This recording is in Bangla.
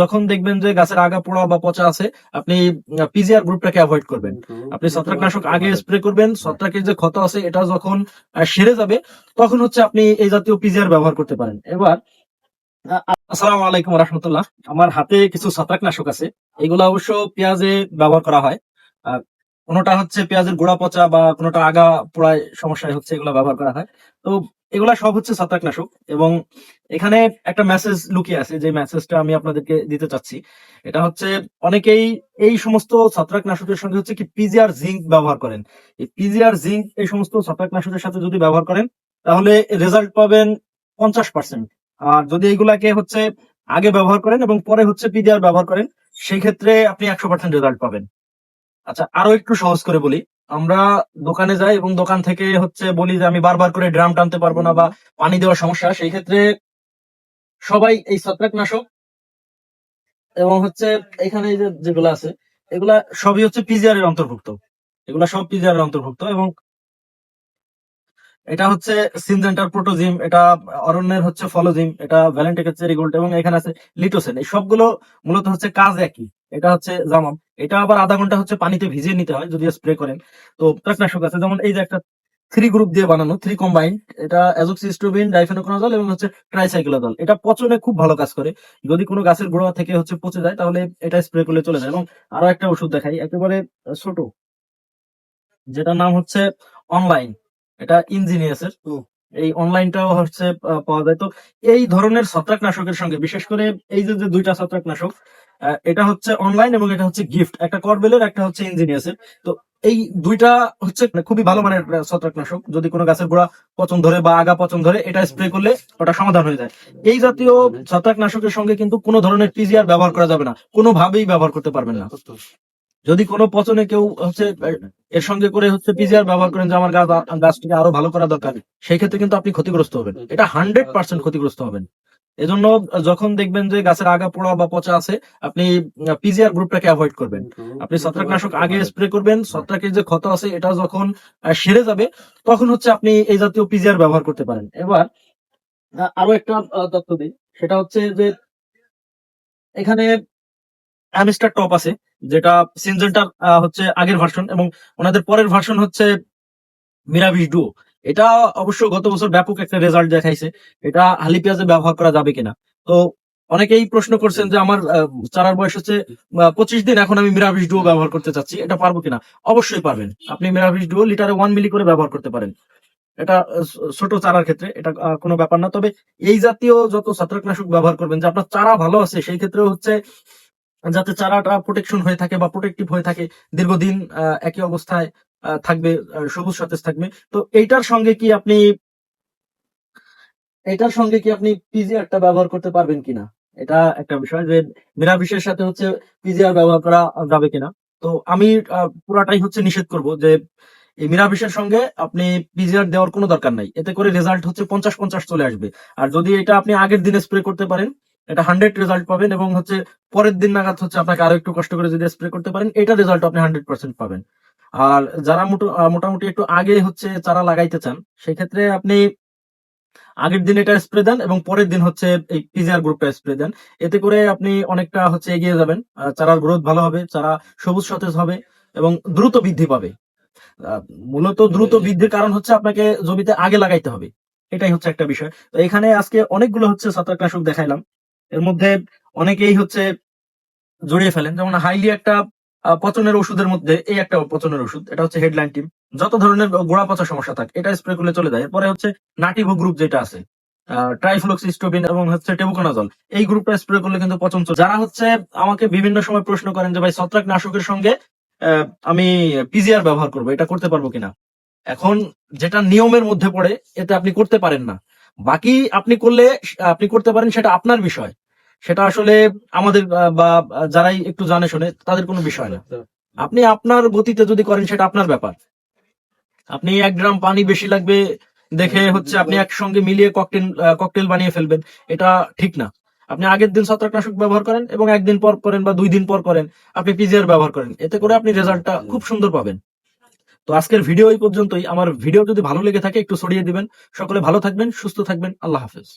যখন দেখবেন যে গাছের আগা পোড়া বা পচা আছে, আপনি পিজিআর গ্রুপটাকে অ্যাভয়েড করবেন। আপনি ছত্রাকনাশক আগে স্প্রে করবেন, ছত্রাকের যে ক্ষত আছে, এটা যখন সেরে যাবে, তখন হচ্ছে আপনি এই জাতীয় পিজিআর ব্যবহার করতে পারেন। এবার আসসালামু আলাইকুম রহমতুল্লাহ। আমার হাতে কিছু ছত্রাকনাশক আছে। এগুলো অবশ্য পেঁয়াজে ব্যবহার করা হয়। কোনোটা হচ্ছে পেঁয়াজের গোড়া পচা বা কোনোটা আগা পোড়ায় সমস্যায় হচ্ছে, এগুলো ব্যবহার করা হয়। তো এগুলা সব হচ্ছে ছত্রাকনাশক। এবং এখানে একটা মেসেজ লুকিয়ে আছে, যে মেসেজটা আমি আপনাদেরকে দিতে চাচ্ছি। এটা হচ্ছে, অনেকেই এই সমস্ত ছত্রাকনাশকের সঙ্গে হচ্ছে কি পিজিআর জিঙ্ক ব্যবহার করেন। এই পিজিআর জিঙ্ক এই সমস্ত ছত্রাকনাশকের সাথে যদি ব্যবহার করেন, তাহলে রেজাল্ট পাবেন পঞ্চাশ পার্সেন্ট আর যদি এইগুলাকে হচ্ছে আগে ব্যবহার করেন এবং পরে হচ্ছে পিজিআর ব্যবহার করেন সেই ক্ষেত্রে আপনি একশো পার্সেন্ট রেজাল্ট পাবেন। আচ্ছা আরও একটু সহজ করে বলি। আমরা দোকানে যাই এবং দোকান থেকে হচ্ছে বলি যে আমি বারবার করে ড্রাম টানতে পারব না বা পানি দেওয়ার সমস্যা, সেই ক্ষেত্রে সবাই এই ছত্রাকনাশক এবং হচ্ছে এখানে যেগুলো আছে, এগুলা সবই হচ্ছে পিজিআর এর অন্তর্ভুক্ত। এগুলা সব পিজিআর এর অন্তর্ভুক্ত এবং এটা হচ্ছে সিনজেন্টার প্রোটোজিম, এটা অরণ্যের হচ্ছে ফলোজিম, এটা ভ্যালেন্টিকের চেরিগোল্ড এবং এখানে আছে লিটোসেন। এই সবগুলো মূলত হচ্ছে কাজ একই, এটা হচ্ছে জামাম। এটা আবার আধা ঘণ্টা হচ্ছে পানিতে ভিজিয়ে নিতে হয় যদি স্প্রে করেন। তো কীটনাশক আছে, যেমন এই যে একটা থ্রি গ্রুপ দিয়ে বানানো থ্রি কম্বাইন এটা অ্যাজোক্সিস্টোবিন ডাইফেনোকোনাজল এবং হচ্ছে ট্রাইসাইক্লোজল এটা পচনে খুব ভালো কাজ করে। যদি কোনো গাছের গোড়া থেকে হচ্ছে পচে যায়, তাহলে এটা স্প্রে করলে চলে যায়। এবং আরও একটা ওষুধ দেখাই, একেবারে ছোট, যেটার নাম হচ্ছে অনলাইন এটা ইঞ্জিনিয়াসের এই অনলাইনটাও হচ্ছে পাওয়া যায়। তো এই ধরনের ছত্রাকনাশকের সঙ্গে বিশেষ করে এই যে যে দুইটা ছত্রাকনাশক এটা হচ্ছে অনলাইন এবং এটা হচ্ছে গিফট একটা করবেলের একটা হচ্ছে ইঞ্জিনিয়াসের তো এই দুইটা হচ্ছে খুবই ভালো মানের ছত্রাকনাশক। যদি কোনো গাছের গোড়া পচন ধরে বা আগা পচন ধরে এটা স্প্রে করলে ওটা সমাধান হয়ে যায়। এই জাতীয় ছত্রাকনাশকের সঙ্গে কিন্তু কোনো ধরনের পিজিআর ব্যবহার করা যাবে না। কোনোভাবেই ব্যবহার করতে পারবেন না। যদি কোনো পচনে কেউ হচ্ছে এর সঙ্গে করে হচ্ছে পিজিআর ব্যবহার করেন যে আমার গাছ গাছটিকে আরও ভালো করা দরকার সেই ক্ষেত্রে কিন্তু আপনি ক্ষতিগ্রস্ত হবেন। এটা হান্ড্রেড পার্সেন্ট ক্ষতিগ্রস্ত হবেন। এজন্য যখন দেখবেন যে গাছের আগা পোড়া বা পচা আছে আপনি পিজিআর গ্রুপটাকে অ্যাভয়েড করবেন। আপনি ছত্রাকনাশক আগে স্প্রে করবেন ছত্রাকের যে ক্ষত আছে এটা যখন সেরে যাবে তখন হচ্ছে আপনি এই জাতীয় পিজিআর ব্যবহার করতে পারেন। এবার আরও একটা তথ্য দিই। সেটা হচ্ছে যে এখানে অ্যামিস্টার টপ আছে, যেটা সিনজেন্টার হচ্ছে আগের ভার্সন এবং ওনাদের পরের ভার্সন হচ্ছে মিরাভিস ডুও এটা অবশ্য গত বছর ব্যাপক একটা রেজাল্ট দেখাইছে। এটা হালি পেঁয়াজে ব্যবহার করা যাবে কিনা? তো অনেকেই প্রশ্ন করছেন যে আমার চারার বয়স হচ্ছে পঁচিশ দিন, এখন আমি মিরাভিস ডুও ব্যবহার করতে চাচ্ছি। এটা পারব কিনা? অবশ্যই পারবেন। আপনি মিরাভিস ডুও লিটারে ওয়ান মিলি করে ব্যবহার করতে পারেন। এটা ছোট চারার ক্ষেত্রে, এটা কোনো ব্যাপার না। তবে এই জাতীয় যত ছত্রাকনাশক ব্যবহার করবেন, যে আপনার চারা ভালো আছে, সেই ক্ষেত্রে হচ্ছে যাতে চারাটা প্রোটেকশন হয়ে থাকে বা প্রোটেক্টিভ হয়ে থাকে, দীর্ঘদিন একই অবস্থায় থাকবে সবুজ সতেজ থাকবে। তো এইটার সঙ্গে কি আপনি এটার সঙ্গে কি আপনি পিজিআরটা ব্যবহার করতে পারবেন কিনা? এটা একটা বিষয় যে মিরাবিশের সাথে হচ্ছে পিজিআর ব্যবহার করা যাবে কিনা? তো আমি পুরাটাই হচ্ছে নিষেধ করব যে এই মিরাবিশের সঙ্গে আপনি পিজিআর দেওয়ার কোনো দরকার নাই। এতে করে রেজাল্ট হচ্ছে পঞ্চাশ পঞ্চাশ চলে আসবে। আর যদি এটা আপনি আগের দিনে স্প্রে করতে পারেন এটা হান্ড্রেড রেজাল্ট পাবেন এবং হচ্ছে পরের দিন নাগাদ হচ্ছে আপনাকে আরও একটু কষ্ট করে যদি স্প্রে করতে পারেন এটা রেজাল্ট আপনি হান্ড্রেড পার্সেন্ট পাবেন। আর যারা মোটো- মোটামুটি একটু আগে হচ্ছে চারা লাগাইতে চান সেক্ষেত্রে আপনি আগের দিন এটা স্প্রে দেন এবং পরের দিন হচ্ছে এই পিজিআর গ্রুপটা স্প্রে দেন। এতে করে আপনি অনেকটা হচ্ছে এগিয়ে যাবেন চারার গ্রোথ ভালো হবে চারা সবুজ সতেজ হবে এবং দ্রুত বৃদ্ধি পাবে। মূলত দ্রুত বৃদ্ধির কারণ হচ্ছে আপনাকে জমিতে আগে লাগাইতে হবে এটাই হচ্ছে একটা বিষয়। তো এখানে আজকে অনেকগুলো হচ্ছে ছত্রাকনাশক দেখাইলাম। এর মধ্যে অনেকেই হচ্ছে জড়িয়ে ফেলেন। যেমন হাইলি একটা পচনের ওষুধের মধ্যে এই একটা পচনের ওষুধ, এটা হচ্ছে হেডলাইন টিম। যত ধরনের গোড়া পচা সমস্যা থাকে, এটা স্প্রে করলে চলে যায়। এরপরে হচ্ছে নাটিভো গ্রুপ যেটা আছে ট্রাইফ্লক্সিস্টোবিন এবং হচ্ছে টেবুকোনাজল এই গ্রুপটা স্প্রে করলে কিন্তু পচন যারা হচ্ছে আমাকে বিভিন্ন সময় প্রশ্ন করেন যে, ভাই ছত্রাক নাশকের সঙ্গে আমি পিজিআর ব্যবহার করব, এটা করতে পারব কিনা? এখন যেটা নিয়মের মধ্যে পড়ে এতে আপনি করতে পারেন না। বাকি আপনি করলে, আপনি করতে পারেন, সেটা আপনার বিষয়। সেটা আসলে আমাদের বা যারাই একটু জানে শুনে, তাদের কোনো বিষয় না। আপনি আপনার গতিতে যদি করেন, সেটা আপনার ব্যাপার। আপনি এক গ্রাম পানি বেশি লাগবে দেখে হচ্ছে আপনি একসঙ্গে মিলিয়ে ককটেল ককটেল বানিয়ে ফেলবেন, এটা ঠিক না। আপনি আগের দিন ছত্রাকনাশক ব্যবহার করেন এবং একদিন পর করেন বা দুই দিন পর করেন, আপনি পিজিআর ব্যবহার করেন। এতে করে আপনি রেজাল্টটা খুব সুন্দর পাবেন। তো আজকের ভিডিও এই পর্যন্তই। আমার ভিডিও যদি ভালো লেগে থাকে, একটু ছড়িয়ে দিবেন। সকলে ভালো থাকবেন, সুস্থ থাকবেন। আল্লাহ হাফেজ।